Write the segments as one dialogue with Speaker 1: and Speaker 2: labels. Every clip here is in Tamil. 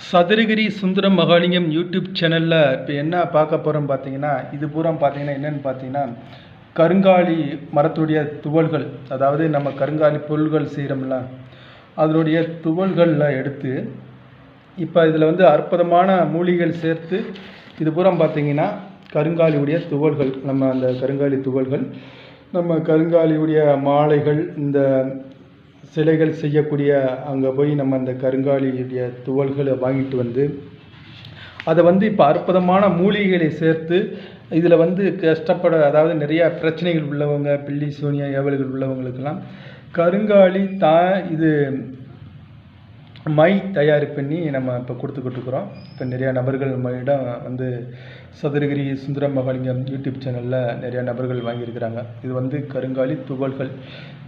Speaker 1: சதுரகிரி சுந்தரம் மகாலிங்கம் யூடியூப் சேனலில் இப்போ என்ன பார்க்க போகிறோம் பார்த்தீங்கன்னா இது பூரா பார்த்தீங்கன்னா என்னென்னு பார்த்தீங்கன்னா கருங்காலி மரத்துடைய துவல்கள் அதாவது நம்ம கருங்காலி பொருள்கள் செய்கிறோம்ல அதனுடைய துவல்களில் எடுத்து இப்போ இதில் வந்து அற்புதமான மூலிகள் சேர்த்து இது பூரா பார்த்தீங்கன்னா கருங்காலியுடைய துவல்கள் நம்ம அந்த கருங்காலி துவல்கள் நம்ம கருங்காலியுடைய மாலைகள் இந்த சிலைகள் செய்யக்கூடிய அங்கே போய் நம்ம அந்த கருங்காலியுடைய துவல்களை வாங்கிட்டு வந்து அதை வந்து இப்போ அற்புதமான மூலிகைகளை சேர்த்து இதில் வந்து கஷ்டப்பட அதாவது நிறையா பிரச்சனைகள் உள்ளவங்க பில்லி சோனியா ஏவல்கள் உள்ளவங்களுக்கெல்லாம் கருங்காலி தா இது மை தயார் பண்ணி நம்ம இப்போ கொடுத்துக்கிட்டு இருக்கிறோம் இப்போ நிறையா நபர்கள் நம்மளிடம் வந்து சதுரகிரி சுந்தரம் மகாலிங்கம் யூடியூப் சேனலில் நிறையா நபர்கள் வாங்கியிருக்கிறாங்க. இது வந்து கருங்காலி துகள்கள்.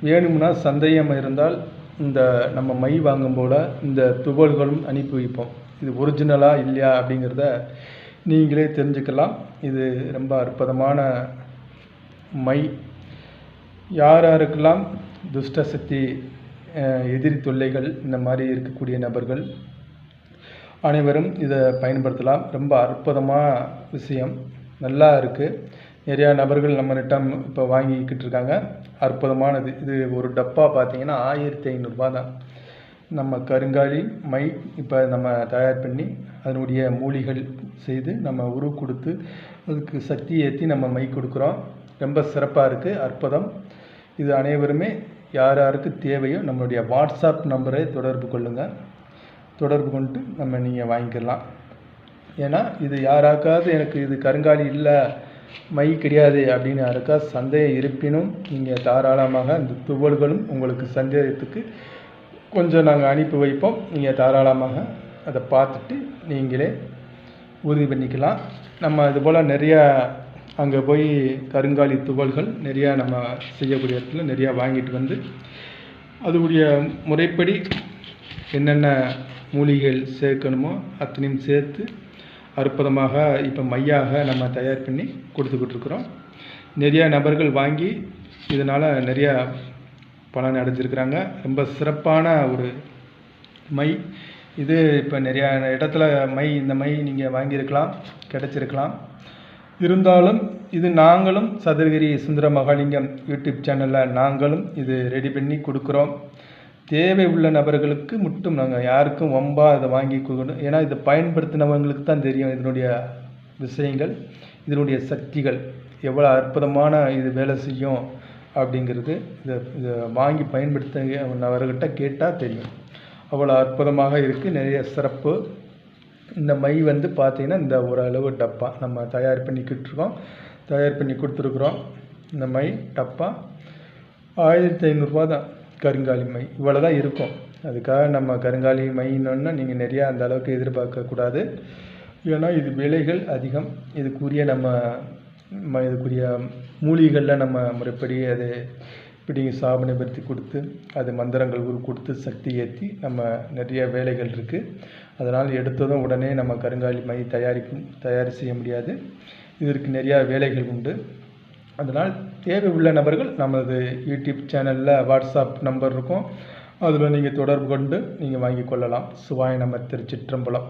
Speaker 1: வேணும்னா சந்தேகம் இருந்தால் இந்த நம்ம மை வாங்கும் போல் இந்த துகள்களும் அனுப்பி வைப்போம். இது ஒரிஜினலாக இல்லையா அப்படிங்கிறத நீங்களே தெரிஞ்சுக்கலாம். இது ரொம்ப அற்புதமான மை. யார் யாருக்கெல்லாம் துஷ்ட சக்தி எதிரி தொல்லைகள் இந்த மாதிரி இருக்கக்கூடிய நபர்கள் அனைவரும் இதை பயன்படுத்தலாம். ரொம்ப அற்புதமான விஷயம். நல்லா இருக்குது நிறையா நபர்கள் நம்மளிடம் இப்போ வாங்கிக்கிட்டு இருக்காங்க. அற்புதமானது. இது ஒரு டப்பா பார்த்தீங்கன்னா ஆயிரத்தி ஐநூறுரூபா தான். நம்ம கருங்காலி மை இப்போ நம்ம தயார் பண்ணி அதனுடைய மூலிகள் செய்து நம்ம உரு கொடுத்து அதுக்கு சக்தி ஏற்றி நம்ம மை கொடுக்குறோம். ரொம்ப சிறப்பாக இருக்குது அற்புதம். இது அனைவருமே யார் யாருக்கு தேவையோ நம்மளுடைய வாட்ஸ்அப் நம்பரை தொடர்பு கொள்ளுங்கள் தொடர்பு கொண்டு நம்ம நீங்கள் வாங்கிக்கலாம். ஏன்னா இது யாராக்காவது எனக்கு இது கருங்காலி இல்லை மை கிடையாது அப்படின்னு யாருக்காவது சந்தேகம் இருப்பினும் நீங்கள் தாராளமாக இந்த துவல்களும் உங்களுக்கு சந்தேகத்துக்கு கொஞ்சம் நாங்கள் அனுப்பி வைப்போம். நீங்கள் தாராளமாக அதை பார்த்துட்டு நீங்களே உறுதி பண்ணிக்கலாம். நம்ம இது போல் நிறையா அங்கே போய் கருங்காலி துகள்கள் நிறையா நம்ம செய்யக்கூடிய இடத்துல நிறையா வாங்கிட்டு வந்து அதுடைய முறைப்படி என்னென்ன மூலிகைகள் சேர்க்கணுமோ அத்தனையும் சேர்த்து அற்புதமாக இப்போ மையாக நம்ம தயார் பண்ணி கொடுத்துக்கிட்டுருக்குறோம் நிறையா நபர்கள் வாங்கி இதனால் நிறையா பலன் அடைஞ்சிருக்கிறாங்க. ரொம்ப சிறப்பான ஒரு மை. இது இப்போ நிறையா இடத்துல மை இந்த மை நீங்கள் வாங்கியிருக்கலாம் கிடச்சிருக்கலாம். இருந்தாலும் இது நாங்களும் சதுரகிரி சுந்தர மகாலிங்கம் யூடியூப் சேனலில் நாங்களும் இது ரெடி பண்ணி கொடுக்குறோம். தேவை உள்ள நபர்களுக்கு மட்டும் நாங்கள் யாருக்கும் வம்பா இதை வாங்கி கொடுக்கணும். ஏன்னா இதை பயன்படுத்தினவங்களுக்கு தான் தெரியும் இதனுடைய விஷயங்கள் இதனுடைய சக்திகள் எவ்வளோ அற்புதமான இது வேலை செய்யும் அப்படிங்கிறது. இதை இதை வாங்கி பயன்படுத்தினவர்கிட்ட கேட்டால் தெரியும். அவ்வளோ அற்புதமாக இருக்குது நிறைய சிறப்பு. இந்த மை வந்து பார்த்திங்கன்னா இந்த ஓரளவு டப்பா. நம்ம தயார் பண்ணிக்கிட்டு இருக்கோம் தயார் பண்ணி கொடுத்துருக்குறோம். இந்த மை டப்பா. ஆயிரத்தி ஐநூறுரூவா தான் கருங்காலி மை. இவ்வளோ தான் இருக்கும். அதுக்காக நம்ம கருங்காலி மைன்னொன்னா நீங்கள் நிறையா அந்த அளவுக்கு எதிர்பார்க்கக்கூடாது ஏன்னா இது விலைகள் அதிகம். இதுக்குரிய நம்ம இதுக்குரிய மூலிகைகளில் நம்ம முறைப்படி அது இப்படி சாபனைப்படுத்தி கொடுத்து அது மந்திரங்கள் உரு கொடுத்து சக்தி ஏற்றி நம்ம நிறைய வேலைகள் இருக்குது அதனால் எடுத்ததும் உடனே நம்ம கருங்காலி மை தயாரிக்கும் தயார் செய்ய முடியாது. இதற்கு நிறையா வேலைகள் உண்டு. அதனால் தேவை உள்ள நபர்கள் நமது யூடியூப் சேனலில் வாட்ஸ்அப் நம்பர் இருக்கும். அதில் நீங்கள் தொடர்பு கொண்டு நீங்கள் வாங்கி கொள்ளலாம். சுவாய நம்ம திருச்சிற்றம்பலம்.